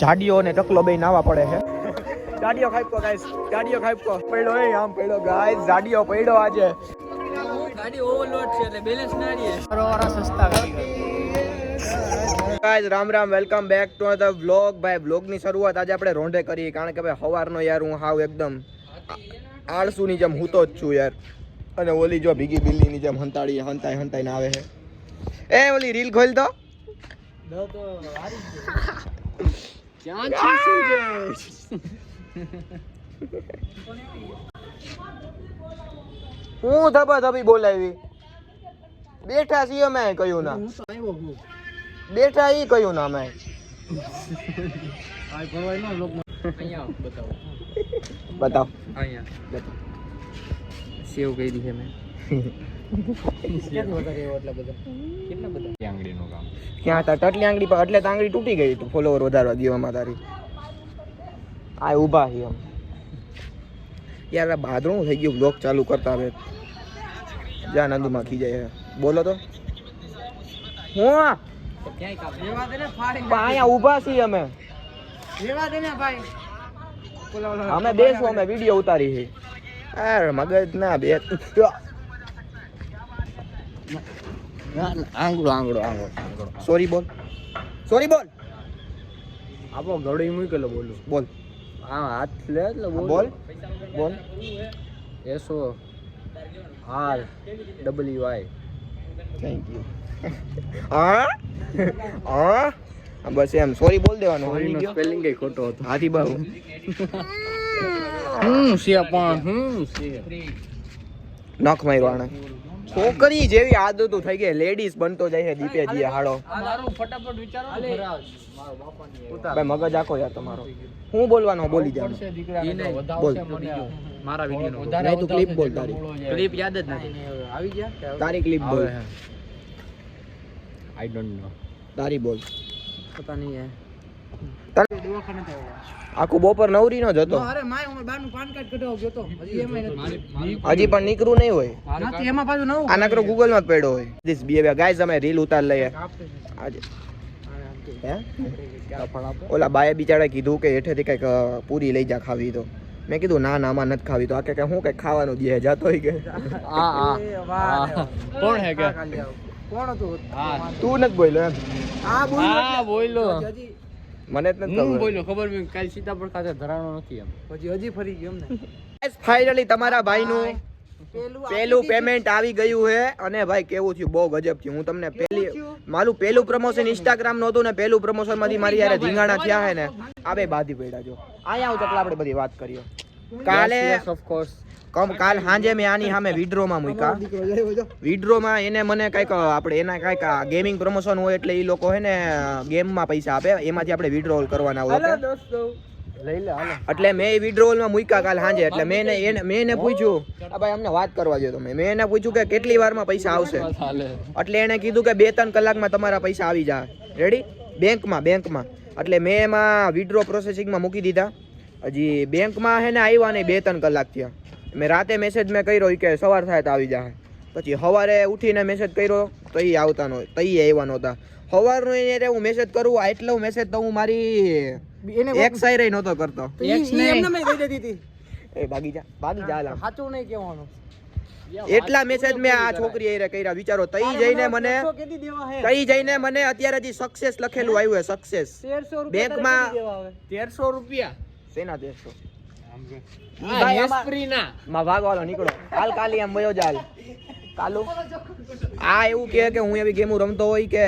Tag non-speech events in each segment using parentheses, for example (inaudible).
જાડીઓ ને ટકલો બે નાવા પડે છે. જાડીઓ ખાઈપકો ગાઈસ જાડીઓ ખાઈપકો પડ્યો એ આમ પડ્યો. ગાઈસ જાડીઓ પડ્યો આજે. ગાડી ઓવરલોડ છે એટલે બેલેન્સ ના રહે. Guys Ram Ram welcome back to the vlog ભાઈ વ્લોગની શરૂઆત આજે આપણે રોંઢે કરી કારણ કે ભાઈ સવારનો યાર હું હાવ એકદમ આળસુની જેમ હું તો જ છું યાર. અને ઓલી જો ભીગી બિલ્લીની જેમ હંતાડી હંતાઈ હંતાઈને આવે છે. એ ઓલી રીલ ખોલ તો હું ધબા ધબી બોલાવી? બેઠા છીએ અમે કયું ના બેઠા ઈ કયું ના અમે બતાવો. બતાવ. સેવ કહી દીધી મેં. ક્યાં હતા? ટટલી આંગળી પર. એટલે આંગળી તૂટી ગઈ તું ફોલોવર વધારવા દેવામાં તારી. આ ઊભા છે આમ યાર, આ બાદણું થઈ ગયું. બ્લોગ ચાલુ કરતા હવે. જા નંદુમાં ખીજાય છે. બોલો તો. હું અહીંયા ઊભા છીએ અમે. અમે બેસું, અમે વીડિયો ઉતારી છે યાર મગજ ના બે. આંગળો આંગળો આંગળો. સોરી બોલ. સોરી બોલ. આપો ગળી મૂકેલો બોલું. બોલ. હા હાથ લે એટલે બોલ. બોલ. બોલ. એસો R W I thank you હા હા બસ એમ. સોરી બોલ દેવાનું. સોરી સ્પેલિંગ કઈ ખોટો હતો. હાથી બાબુ હમ સિયા પણ હમ સિયા નખ માર્યો આણે. છોકરી જેવી આદતો થઈ ગઈ. લેડીઝ બનતો જાય છે દીપેજી હાડો મારું ફટાફટ વિચારો મગજ આખો યાર તમારો. હું બોલવાનો બોલી જાવ બોલ. મારા વિડિયો નહીં તું ક્લિપ બોલ તારી. ક્લિપ યાદ જ નથી. આવી ગયા તારી ક્લિપ બોલ. આઈ ડોન્ટ નો તારી બોલ. પતા નહીં આખું બપોર નવરી નો જતો. અરે માય હું બારનું પાન કાર્ડ કઢાવ ગયો તો. હજી એમાં નથી. હજી પણ નીકળું નહીં હોય. નથી એમાં પાછું નવું. આ નકરો ગૂગલમાં જ પડ્યો હોય. ધીસ બિહેવિયર ગાઈઝ અમે રીલ ઉતાર લઈએ. આજે. ઓલા બાએ બિચારા કીધું કે હેઠેથી કંઈક પૂરી લઈ જા ખાવી તો. મેં કીધું ના ના આમાં નથી ખાવી. તો આ કે કે હું કંઈક ખાવાનું દે જાતો હોય કે? કોણ હે કે? કોણ હતું? તું નથી બોલ્યો એમ. આ બોલ્યો હા બોલો હજી મને જ નથી હું બોલ્યો ખબર મેં કાલ સીતાપુર ખાતે ધરાણો નથી એમ. પછી હજી ફરી ગયો એમ ને ફાઇનલી તમારા ભાઈનું પેલું પેમેન્ટ આવી ગયું છે. અને ભાઈ કેવું થયું? બહુ ગજબ થયું. હું તમને પેલી મારું પેલું પ્રમોશન ઇન્સ્ટાગ્રામનું હતું ને પેલું પ્રમોશનમાંથી મારી યાર ધીંગાણા થયા છે ને. આ બે બાધી પડ્યા જો. અહીંયા આવું ચકલા આપણે બધી વાત કરીએ. કાલે ઓફ કોર્સ કમ કાલ સાંજે મેં આની સામે વિડ્રો માં મૂક્યા. વિડ્રોમાં એને મને કંઈક આપણે એના કંઈક ગેમિંગ પ્રમોશન હોય એટલે એ લોકો હે ને ગેમમાં પૈસા આપે. એમાંથી આપણે વિડ્રોલ કરવાના હોય એટલે મેં વિડ્રોવલમાં મૂક્યા કાલ સાંજે. એટલે મેં એને મેં એને પૂછ્યું આ ભાઈ અમને વાત કરવા દો તમે. મેં એને પૂછ્યું કે કેટલી વારમાં પૈસા આવશે? એટલે એને કીધું કે બે ત્રણ કલાકમાં તમારા પૈસા આવી જાય રેડી બેંકમાં બેંકમાં. એટલે મેં એમાં વિડ્રો પ્રોસેસિંગમાં મૂકી દીધા. હજી બેંકમાં હે ને આવ્યા નહીં બે ત્રણ કલાક થયા. મેં રાતે મેસેજ મેં કર્યો કે સવાર થાય તો આવી જાય પછી સવારે ઉઠીને મેસેજ કર્યો તો એ આવતા નો તો એ આવ્યા નહોતા. સવારનો એને હું મેસેજ કરું આ એટલો મેસેજ તો હું મારી એને એક સાઈડ નહોતો કરતો. તો ઈ- ઈ એમને મેં દઈ હતી. એ ભાગી જા ભાગી જા સાચું નહીં કહેવાનું. એટલા મેસેજ મેં આ છોકરી એ કર્યા. વિચારો તઈ જઈને મને તઈ જઈને મને અત્યારે જે સક્સેસ લખેલું આવ્યું છે સક્સેસ બેંકમાં-? તેરસો રૂપિયા? શેના દેશો આ નેસ્પ્રી ના માં ભાગવાલો નીકળો. કાલ કાલી આમ વયો જાલ કાલુ? આ એવું કહે કે હું એવી ગેમો રમતો હોય કે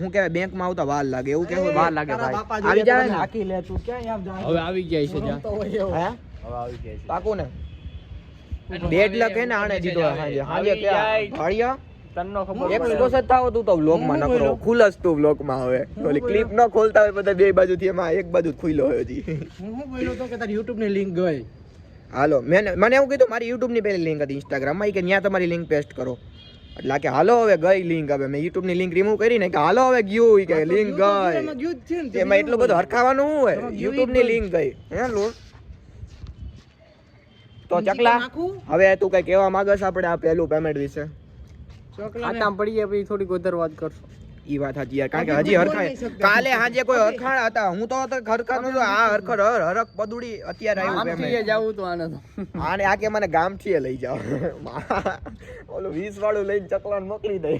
હું કે બેંકમાં આવતા વાર લાગે. એવું કે વાર લાગે ભાઈ. આવી જાય ને? હાંકી લે તું ક્યાં આમ જાય? હવે આવી જાય છે જા રમતો હોય એવો. હે? હવે આવી જાય છે પાકું ને બેડ લક ને આણે દીધો હાજે હાજે ક્યાં? ભાળિયા તન્નો ખબર એક્સપોઝ જ થાવ તું તો વ્લોગમાં નકરો. ખુલસ તું વ્લોગમાં હવે. ઓલી ક્લિપ ન ખોલતા હોય બધા બે બાજુથી એમાં એક બાજુ ખુલ્લો હોય હજી. હું શું બોલ્યો તો કે તારી YouTube ની લિંક ગઈ. હાલો મેં મને એવું કીધું મારી યુટ્યુબની પહેલી લિંક હતી ઇન્સ્ટાગ્રામમાં કે ત્યાં તમારી લિંક પેસ્ટ કરો. એટલે કે હાલો હવે ગઈ લિંક હવે. મેં યુટ્યુબની લિંક રિમૂવ કરી ને કે હાલો હવે ગયું. કે લિંક ગઈ. એમાં ગયું જ છે ને તે એમાં એટલું બધું હરખાવાનું શું હોય? યુટ્યુબની લિંક ગઈ. હે લો. તો ચકલા હવે તું કઈ કહેવા માંગસ આપણે આ પહેલું પેમેન્ટ વિશે? ખાતામાં પડી જાય પછી થોડી વધારે વાત કરશો. ઈ વાત સાચી યાર. કારણ કે હજી હરખા કાલે હાજે કોઈ હરખાણ હતા. હું તો હરખા નતો આ હરખર હર હરખ પદુડી અત્યારે આવ્યું આમથી જાવું તો આને તો. આને આ કે મને ગામથી લઈ જાવ ઓલું વીસ વાળું લઈને ચકલાન મોકલી દે.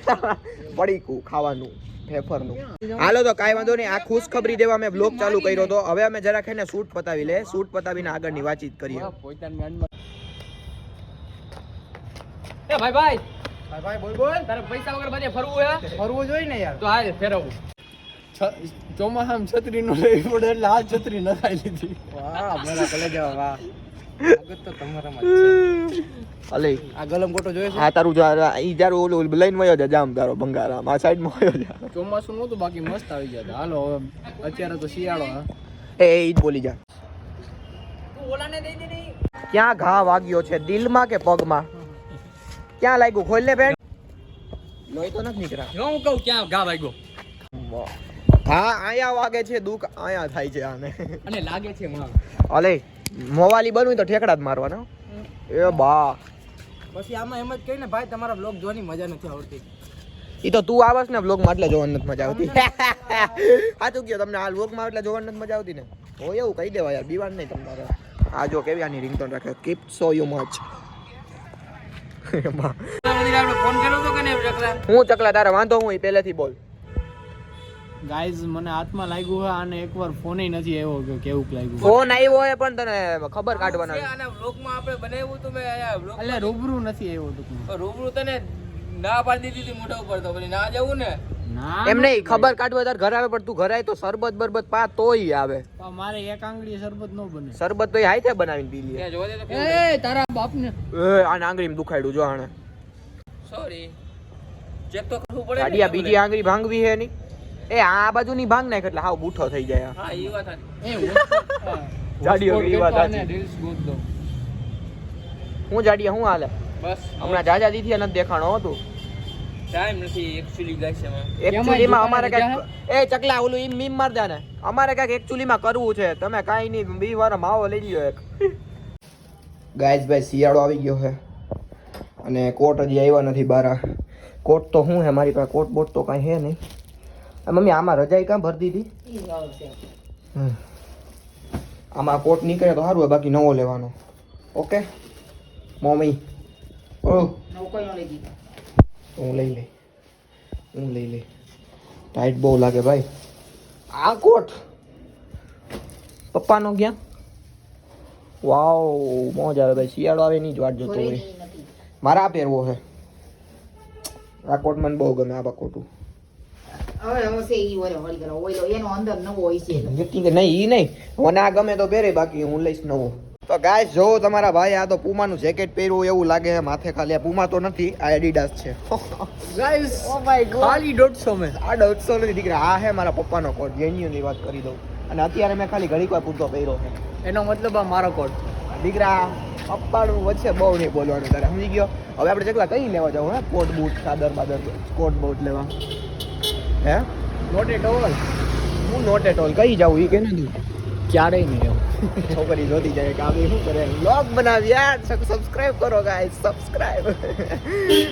પડીકું ખાવાનું ફેફરનું. હાલો તો કાંઈ વાંધો નહીં. આ ખુશખબરી દેવા મેં બ્લોગ ચાલુ કર્યો હતો હવે અમે જરાક એને શૂટ પતાવી લે. શૂટ પતાવીને આગળની વાતચીત કરીએ. ભાઈ ભાઈ. ભાઈ ભાઈ બોલ બોલ. તારે પૈસા વગર બધે ફરવું હે? ફરવું જોઈએ ને યાર. તો હાલ ફેરવવું ચોમાસામાં છત્રી નો લેવી પડે એટલે આ છત્રી નખાઈ લીધી. વાહ મારા કલેજા વાહ. આગળ તો તમારામાં જ છે. અલે. આ ગલમ કોટો જોયો છે? તારું જો આ- ઈ જારું ઓલું ઓલું લઈને વયો તારો બંગારામ આ સાઈડમાં ચોમાસું નહોતું બાકી મસ્ત આવી જતા હાલો અત્યારે તો શિયાળો એ જ બોલી જા. ક્યાં ઘા વાગ્યો છે? દિલમાં કે પગમાં? ક્યાં લાગ્યું? ખોલ લે બેન. લોહી તો નથી નીકળ્યા. હું કહું ક્યાં ઘા વાગ્યો? હા આયા વાગે છે દુખ આયા થાય છે આને. અને લાગે છે માં અલે મોવાલી બનવું તો ઠેકડા જ મારવાના એ બા. પછી આમાં એમ જ કહી ને ભાઈ તમારા બ્લોગ જોવાની મજા નથી આવતી. ઈ તો તું આવસ ને બ્લોગમાં એટલે જોવાની નથી મજા આવતી. (laughs) સાચું કયો તમને આ બ્લોગમાં એટલે જોવાની નથી મજા આવતી ને? હોય એવું કહી દેવા યાર બીવાન નહીં તમારે. આ જો કેવી આની રિંગટોન રાખે. કીપ સો યુ મચ આપણે ફોન કર્યો તો કે નહીં ચકલા હું ચકલા તારે વાંધો હું પહેલેથી બોલ. ગાઈઝ મને હાથમાં લાગ્યું હોય અને એકવાર ફોન નથી આવ્યો કે કેવું લાગ્યું. ફોન આવ્યો હોય પણ તને ખબર કાઢવાના આના વ્લોગમાં આપણે બનાવ્યું તો મેં એટલે રૂબરૂ નથી આવ્યો તો રૂબરૂ તને ના પાડી દીધી મોઢા ઉપર તો પછી ના જવું ના? એમ નહીં ખબર કાઢવા તાર ઘર આવે પણ તું ઘર આવે તો સરબત બરબત પા તોય આવે. મારે એક આંગળી શરબત નો બને. સરબત તો એ હાથે બનાવીને પી લે. ત્યાં જોવા દે તો એ તારા બાપને. એ આને આંગળીમાં દુખાડ્યું જો આને સોરી ચેક તો કરવું પડે ગાડિયા બીજી આંગળી ભાંગવી હે ની એ આ બાજુની ભાંગ નાખ એટલે હાવ બૂઠો થઈ જાય હા ઈ વાત. એ. જાડીઓ વસ્તુ વાત સાચી. ગોત દો. હું જાડિયા હું હાલે? બસ. હમણાં જાજા દીથી નથી દેખાણો હતું. ટાઈમ નથી એકચ્યુઅલી ગાઈસ એમાં. એકચ્યુઅલી અમારે કંઈક એ ચકલા ઓલું ઈમ મીમ માર દે ને અમારે કંઈક એકચ્યુલીમાં કરવું છે. તમે કાઈ નહીં બી વાર માવો લઈ લ્યો એક. ગાઈઝ ભાઈ શિયાળો આવી ગયો છે. અને કોટ હજી આવ્યા નથી બારા. કોટ તો શું હે મારી પાસે કોટ બોટ તો કાંઈ હે નહીં. મમ્મી આમાં રજાઈ કાં ભરતી હતી આમાં કોટ નીકળે તો સારું હોય બાકી નવો લેવાનો. ઓકે? મમ્મી. ઓ હું લઈ લઈ હું લઈ લઈ ટાઈટ બહુ લાગે ભાઈ આ કોટ પપ્પાનો ક્યાં વાવ મોજ આવે ભાઈ શિયાળો આવે નહીં જ વાટ જોતો હોય મારા આ પહેરવો છે આ કોટ મને બહુ ગમે આ કોટું હવે હવે છે ઈ ઓલો વળી ગયેલો ઓલો એનો અંદર નવો હોય છે ગિફ્ટિંગ નહીં ઈ નહીં મને આ ગમે તો પહેરે બાકી હું લઈશ નવું તો ગાય જો તમારા ભાઈ આ તો પુમાનું જેકેટ પહેર્યું એવું લાગે માથે ખાલી આ પુમા તો નથી આ એડિડાસ છે. Guys, ખાલી 150 મે. આ 150 નથી દીકરા આ હે મારા પપ્પાનો કોટ જેન્યુનની વાત કરી દઉં. અને અત્યારે મેં ખાલી ઘડીક વાર પૂરતો પહેર્યો છે. એનો મતલબ આ મારો કોટ દીકરા પપ્પાનું વચ્ચે બહુ નહીં બોલવાનું તારે સમજી ગયો? હવે આપણે ચકલા કઈ લેવા જાવ હે? કોટ બૂટ સાદર બાદર કોટ બૂટ લેવા. હે? નોટ એટ ઓલ હું નોટ એટ ઓલ કઈ જાઉં ઈ કે નથી. ક્યારેય નહીં છોકરી જોતી જાય કે આ શું કરે? બ્લોગ બનાવ યાર સબસ્ક્રાઇબ કરો ગાઈસ સબસ્ક્રાઇબ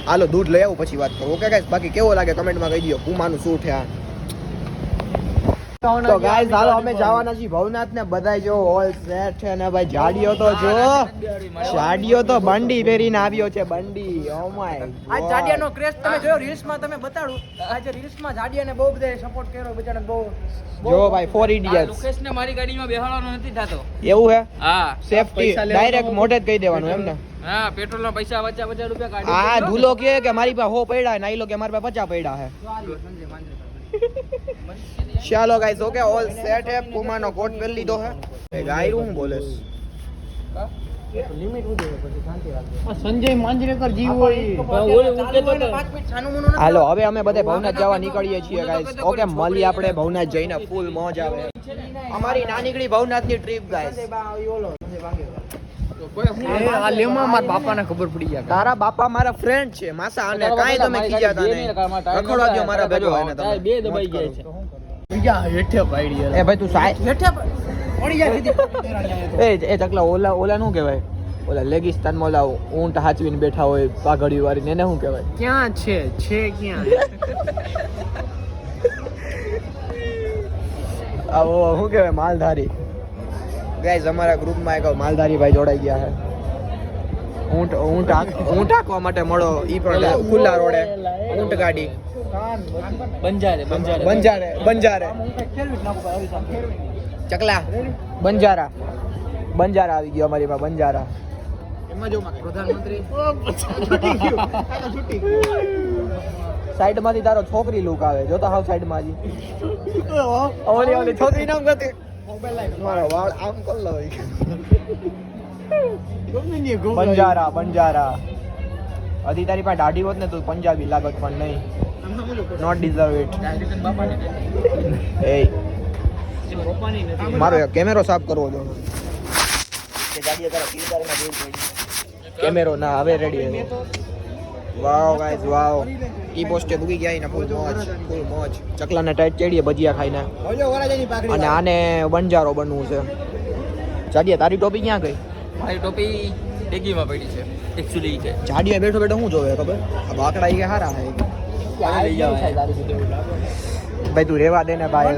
હાલો, દૂધ લઈ આવું પછી વાત કરું. ઓકે ગાઈસ બાકી કેવો લાગે? કમેન્ટમાં કહી દો પુમાનું શું આ તો ગાઈસ હાલો અમે જવાના છીએ ભવનાથ ને બધાય જો ઓલ સેટ છે ને ભાઈ જાડીઓ તો જો. જાડીઓ તો બંડી પહેરીને આવ્યો છે બંડી. Oh ઓ માય આ જાડિયાનો ક્રેઝ તમે જોયો રીલ્સમાં તમે બતાડું. આજે રીલ્સમાં જાડિયાને બહુ બધા સપોર્ટ કર્યો બિચારાને બહુ જો ભાઈ ફોર ઇડિયટ્સ લોકેશ ને મારી ગાડીમાં બેહાડવાનો નથી થતો. એવું હે? હા. સેફટી ડાયરેક્ટ મોઢે જ કહી દેવાનું એમ ને હા પેટ્રોલના પૈસા પચાસ પચાસ રૂપિયા કાઢી આ ધૂલો કે કે મારી પાસે હો પડ્યા હે, ને લો કે મારી પાસે પચાસ પડ્યા હે. ચાલો ગાઈઝ ઓકે ઓલ સેટ હે. પુમાનો કોટ પહેરી લીધો હે. એ ગાયરું હું બોલેસ આ સંજય માંજરેકર હોય. પાંચ મિનિટ છાનું મુનું નથી. હાલો હવે અમે બધે ભવનાથ જવા નીકળીએ છીએ ગાઈસ ઓકે મળી આપણે ભવનાથ જઈને ફૂલ મોજ આવે. અમારી નાનીકડી ભવનાથની ટ્રીપ ગાઈસ આ લેમાં મારા બાપાને ખબર પડી ગયા. તારા બાપા મારા ફ્રેન્ડ છે. માસા અને કાંઈ તમે ખીજાતા નહીં. રખડવા દ્યો મારા ભેગો એને તમે. બે દબાઈ જાય છે. બીજા હેઠે પાડી એ ભાઈ તું સાય હેઠે પડી જાય સીધી. એ એ ચકલા ઓલા ઓલા શું કહેવાય? ઓલા લેગિસ્તાનમાં ઓલા ઊંટ હાચવીને બેઠા હોય પાઘડી વાળીને એને શું કહેવાય? ક્યાં છે? છે ક્યાં? આવો શું કહેવાય માલધારી? ગાઈઝ અમારા ગ્રુપમાં એક માલધારી ભાઈ જોડાઈ ગયા છે. ઊંટ ઊંટ ઊંટ હાંકવા માટે મળો. ઈ પણ ખુલ્લા રોડે. ઊંટ ગાડી. બંજારે બંજારે. બંજારે બંજારે. ચકલા. બંજારા. બંજારા આવી ગયો અમારી પાસે બંજારા. એમાં જો પ્રધાનમંત્રી. સાઈડમાંથી તારો છોકરી લુક આવે. જો તો હાવ સાઈડમાં ઓલી ઓલી છોકરી નામ ગતી મારો વાળ આમ કર લો બંજારા બંજારા હજી તારી પાસે દાઢી હોત ને તું પંજાબી લાગત પણ નહીં નોટ ડિઝર્વ ઇટ એ મારો કેમેરો સાફ કરવો જો કેમેરો ના હવે રેડી વાવ ગાઈઝ વાવ ઈ પોસ્ટે ભૂગી ગયા ને ફૂલ મોજ ફૂલ મોજ. ચકલાને ટાઈટ ચડીએ ભજીયા ખાઈને. અને આને બંજારો બનવું છે. ચાડીએ તારી ટોપી ક્યાં ગઈ? મારી ટોપી ડેગીમાં પડી છે એકચ્યુઅલી કે જાડીએ બેઠો બેઠો શું જોવે ખબર? આ બાકડા ઈ કે હારા હે. ભાઈ તું રેવા દે ને ભાઈ.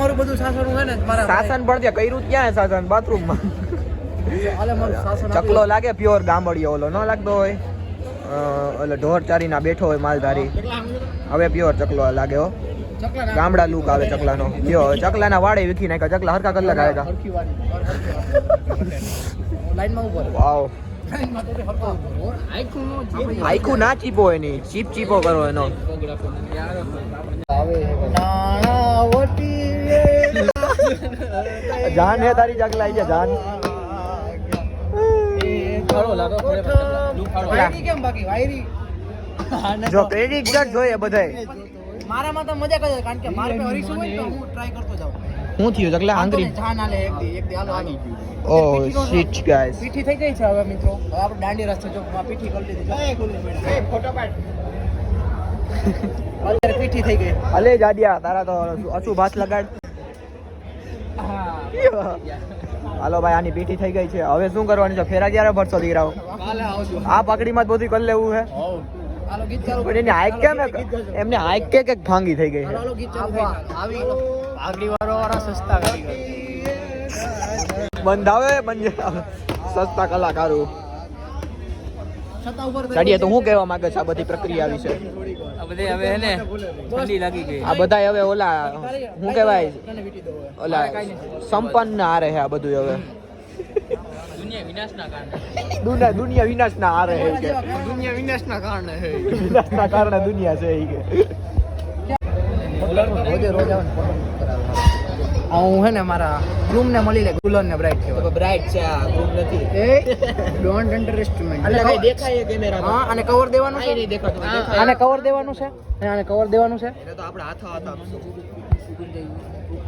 મારું બધું સાસણ હે ને ત્યાં કર્યું ક્યાં શાસન બાથરૂમમાં. સાસણ ચકલો લાગે પ્યોર ગામડિયો ઓલો. ન લાગતો હોય. ઓલો ઢોર ચારીના બેઠો હોય માલધારી. હવે પ્યોર ચકલો લાગે ગામડા લુક આવે ચકલાનો. હવે ચકલાના વાડે વીખી નાખ્યા, ચકલા હરકા કલાક આવે લાઈનમાં વાવ આખું ના ચીપો એની, ચીપ ચીપો કરો એનો. જાન હે તારી ચકલા, આઈ જા જાન. (laughs) જો ક્રેડિટ કાર્ડ જોઈએ બધાય. મારામાં તો મજા કરે કારણ કે મારે હરીશું હોય તો હું ટ્રાય કરતો જાઉં. હું થયું? એટલે આંગરી જાન આલે એક દી એક દી હાલો હાલો ઓ શિટ ગાઈસ પીઠી થઈ ગઈ છે હવે મિત્રો. હવે આપણે દાંડી રસ્તો જો પીઠી કરી લીધી. ફોટો પાડ. (laughs) પીઠી થઈ ગઈ. અલે જાડિયા તારા તો અચું ભાત લગાડ. હાલો ભાઈ આની પીઠી થઈ ગઈ છે. હવે શું કરવાની છે? ફેરા ક્યારે ભરશો દીકરાઓ? આ પકડીમાં જ બધું કરી લેવું છે પણ એની હાઈક કેમ એમની હાઈક કે કંઈક ભાંગી થઈ ગઈ છે? બંધાવે ગીત ચાલુ થઈ જાય. આવી આગલી વાળો વાળા સસ્તા કરી. બંધ આવે બંધ સસ્તા કલાકારો. છતાં તો હું કહેવા માંગે છે આ બધી પ્રક્રિયા વિશે આ બધે હવે હે ને ઠંડી લાગી ગઈ. આ બધા હવે ઓલા શું કહેવાય. ઓલા સંપન્ન હારે છે આ બધું હવે. દુનિયા વિનાશના કારણે. દુનિયા દુનિયા વિનાશના આરે છે દુનિયા વિનાશના કારણે હે વિનાશના કારણે દુનિયા છે એ કે. રોજે રોજ હું હે ને મારા ગ્રુમ ને મળી લે ગુલન ને બ્રાઇટ કહેવાય બ્રાઇટ છે આ ગ્રુમ નથી. એ ડોન્ટ અંડરએસ્ટિમેટ એટલે ભાઈ દેખાય કેમેરા હા આને કવર દેવાનું છે? નહીં દેખાતું હા, આને કવર દેવાનું છે? અને આને કવર દેવાનું છે? એટલે તો આપણે હાથો હાથ આપશું.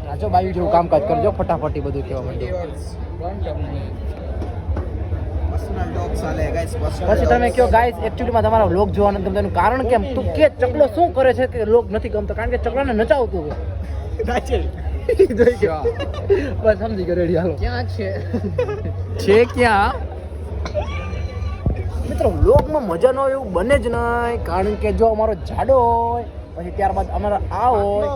રાજો બાયુ જેવું કામકાજ કરજો ફટાફટી બધું કહેવા માંડ્યો. પછી તમે કયો ગાઈસ એકચ્યુઅલીમાં તમારા લોક જોવા નથી. ગમતું કારણ કેમ તું કે ચકલો શું કરે છે કે લોક નથી ગમતો? કારણ કે ચકલાને નચાવતું (laughs) છે બસ સમજી ગયો રેડી હાલો ક્યાં છે છે ક્યાં મિત્રો વ્લોગમાં મજા ન હોય એવું બને જ નહીં કારણ કે જો અમારો જાડો હોય પછી ત્યારબાદ અમારા આ હોય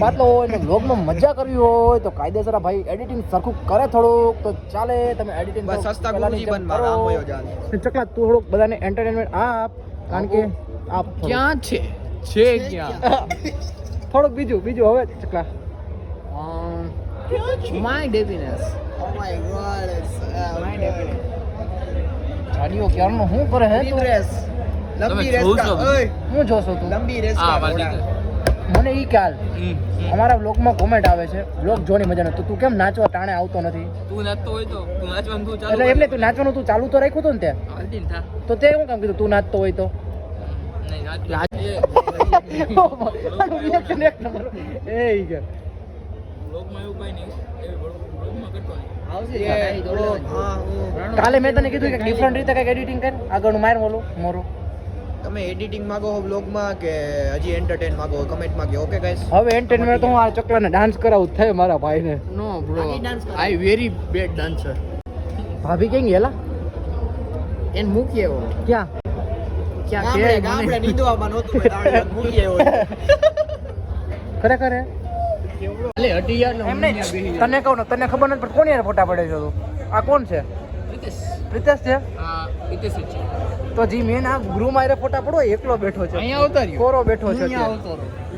પાતળો હોય ને વ્લોગમાં મજા કરવી હોય તો કાયદેસર ભાઈ એડિટિંગ સરખું કરે થોડુંક તો ચાલે તમે એડિટિંગ બસ સસ્તા ગુરુજી બન મારા હોય જાન ચકલા તું થોડુંક બધાને એન્ટરટેનમેન્ટ આપ કારણ કે આપ ક્યાં છે? છે ક્યાં? (laughs) થોડુંક બીજું બીજું હવે ચકલા. માય ડેપીનેસ ઓ માય ગોડ ગાડીઓ ક્યારનો શું કરે હે તું? લંબી રેસ કા ઓય. હું જોશો તું? લંબી રેસ કા મને ઈ ખ્યાલ. અમારા વ્લોગમાં કોમેન્ટ આવે છે. વ્લોગ જોની મજા નથી. તો તું કેમ નાચવા ટાણે આવતો નથી? તું નાચતો હોય તો તું નાચવાનું તું ચાલુ એટલે એટલે તું નાચવાનું તું ચાલુ તો રાખ્યું તો ને તે હાલતી ને થા તો તે હું કામ કીધું તું નાચતો હોય તો? નહીં નાચ Reaction (laughs) (laughs) એક નંબર. એ ઈ કે. બ્લોગમાં એવું કઈ નહીં. એવું કાલે મેં તને કીધું કે ડિફરન્ટ રીતે કંઈક એડિટિંગ કર. આગળનું માર બોલો મોરું. તમે એડિટિંગ માંગો હો બ્લોગમાં કે હજી એન્ટરટેન માંગો હો? કમેન્ટમાં કે ઓકે ગાઈસ હવે એન્ટરટેનમેન્ટ તો હું આ ચકલાને ડાન્સ કરાવું થાય મારા ભાઈને. No bro I very bad dancer ભાભી કેમ ગયેલા એન મૂકી એવો ક્યાં? ક્યાં ગામડે કે ગામડે નીંદવામાં નહોતું મૂકી આવ્યો (laughs) ખરેખર તને કહું ને તને ખબર નથી પણ કોની યાર ફોટા પડે છે તું? આ કોણ છે? પ્રિતેશ. છે? તો જી મેન આ ગૃહ મારે ફોટા પડો એકલો બેઠો છે. અહીંયા ઉતાર્યો કોરો બેઠો છે.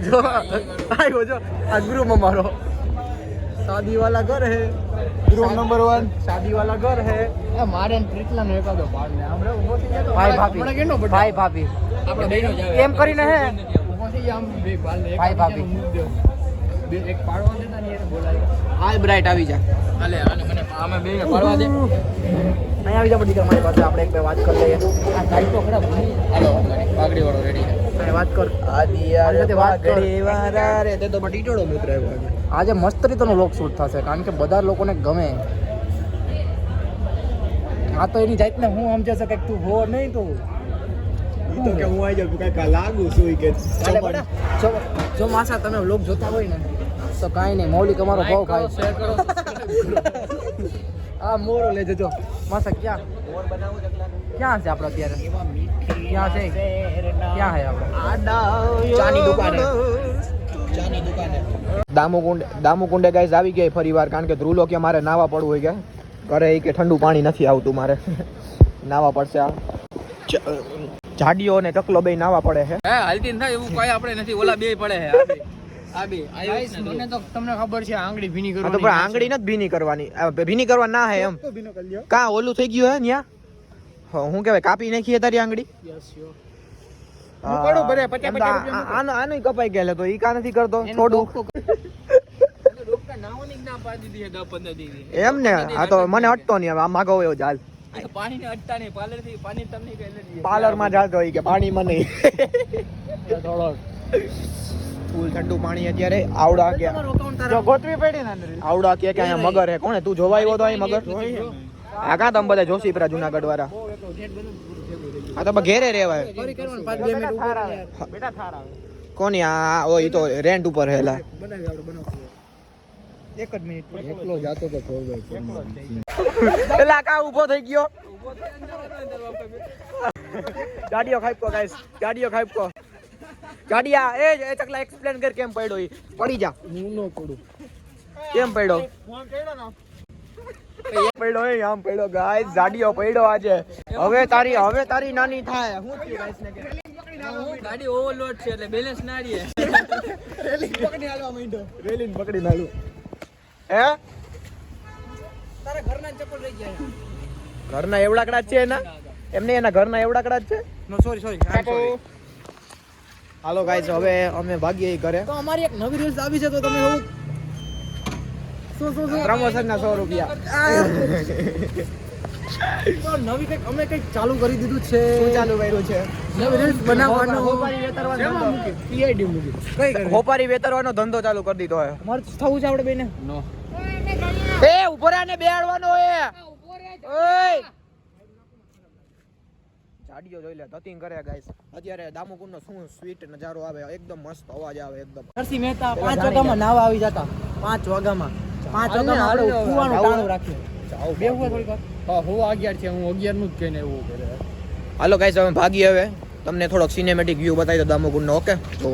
જો આવ્યો જો આ ગૃહમાં મારો. શાદી વાલા ઘર હે. ગૃહ નંબર વન શાદી વાલા ઘર હે. એ મારે ને પ્રીતલાનો એકાદો પાડ ને આમરે ઊભો થઈ જાય તો ભાઈ ભાભી. કેનો ભાઈ ભાભી. આપણે બેનો જ આવે. એમ કરીને હે. ઊભો થઈ આમ બે બાલ ને ભાઈ ભાભી. એક પાડવા દેતા ને એને બોલાય હાલ બ્રાઇટ આવી જા. હાલે આને મને અમે બે પાડવા દે. અહીં આવી જા બધી મારી પાસે આપણે એક બે વાત કરી લઈએ. આ સાઈડ તો ખરાબ ભૂલી. હાલો પાઘડી વાળો રેડી વાત કર. આદિ યાર વાત કર. વારા રે તે તો બટીટોડો મિત્ર આવ્યો આજે. મસ્ત રીતનો લોક શૂટ થશે કારણ કે બધા લોકોને ગમે. આ તો એની જાતને હું સમજે છે કે તું હો નહીં તું. તો કે હું આવી જાઉં કાંઈક લાગુ છું કે જો જો માસા તમે લોક જોતા હોય ને તો કાંઈ નહીં મૌલિક અમારો ભાવ ખાય શેર કરો. (laughs) આ મોરો લઈ જજો. માસા ક્યાં? ક્યાં છે આપણે અત્યારે? ક્યાં છે? ક્યાં છે આપણે ચાની દુકાને. ચાની દુકાને. દામુકુંડ દામુકુંડે ગાઈસ આવી ગઈ ફરીવાર કારણ કે ધ્રુલો કે મારે નાવા પડવું હોય કે? ઘરે એ કે ઠંડુ પાણી નથી આવતું મારે. (laughs) નાવા પડશે આ. જાડીઓ ને ચકલો બે નાવા પડે છે. હે હાલતી ન થાય એવું કઈ આપણે નથી. ઓલા બે પડે હે મને તો તમને ખબર છે આંગળી ભીની આ તો કરવાની પણ આંગળી નથી ભીની કરવાની. ભીની કરવા ના હે એમ. કા ઓલું થઈ ગયું હે ન્યા? હું કહેવાય કાપી નાખીએ તારી આંગળી? આનો કપાઈ ગયેલો તો ઈ કા નથી કરતો? થોડું ડોક્ટર ડોક્ટર નાવાની જ ના પાડી દીધી છે 10 15 દી એમ ને આ તો મને અટતો નહીં હવે આ માગો એવો ચાલ પાણી ને અટતા નહીં પાર્લરથી પાણી તમને પાર્લરમાં જાતો હોય કે પાણીમાં નહીં. થોડો ફૂલ ઠંડુ પાણી અત્યારે આવડા કે જો ગોતવી પડી ને અંદર. આવડા કે કે અહીંયા મગર હે. કોણે? તું જોવા આવ્યો તો અહીં મગર? આ કા તમે બધા જોશીપરા જુનાગઢ વાળા? આ તો ઘેરે રેવાય ફરી કરવાનું પાંચ બે મિનિટ ઉપર રહે. બેટા થાર આવે. કોની આ ઓ ઈ તો રેન્ટ ઉપર હેલા એક જ મિનિટ એકલો જાતો તો થોડો પેલા કા ઊભો થઈ ગયો? ગાડીઓ ખાઈપકો ગાઈસ. ગાડીઓ ખાઈપકો ગાડિયા એ જ, એ ચકલા એક્સપ્લેન કર કેમ પડ્યો ઈ. પડી જા. હું નો પડું. કેમ પડ્યો? પડ્યો એ આમ પડ્યો ગાઈસ ગાડીઓ પડ્યો આજે. હવે તારી હવે તારી નાની થાય. હું થયું ગાઈસ ને કે? ગાડી ઓવરલોડ છે એટલે બેલેન્સ ના રહે. રેલિંગ પકડી નાલું હે? તારા ઘરના ચપ્પલ રહી ગયા. ઘરના એવડાકડા જ છે એના? એમને એના ઘરના એવડાકડા જ છે? નો સોરી સોરી હાલો ગાઈસ હવે અમે ભાગીએ ઘરે. તો અમારી એક નવી રીલ્સ આવી છે તો તમે એવું શું શું શું? પ્રમોશન ના સો રૂપિયા. તો નવી કંઈક અમે કંઈક ચાલુ કરી દીધું છે. શું ચાલુ કર્યું છે? નવી રીલ્સ બનાવવાનો. હોપારી વેતરવાનો ધંધો. મૂકી? કઈ હોપારી વેતરવાનો ધંધો ચાલુ કરી દીધો હે અમારે થવું છે આપણે બેને. નો. એ ઉભરાને બેહાડવાનો હે ઓય. જાડીઓ જોઈ લે ધતિંગ કરે ગાઈસ અત્યારે દામુકુંડ નો શું સ્વીટ નજારો આવે એકદમ મસ્ત અવાજ આવે એકદમ. નરસિંહ મહેતા પાંચ વાગ્યામાં નાવા આવી જતા. પાંચ વાગ્યામાં. પાંચ વાગ્યામાં આપણે કૂવાનું. ટાણું રાખીએ. બેહવું હોય થોડીક હા હું અગિયાર છે હું અગિયારનું જ કહીને એવું કરે. હાલો ગાઈસ અમે ભાગીએ હવે. તમને થોડોક સિનેમેટિક વ્યૂ બતાવી દો દામુકુંડ નો ઓકે તો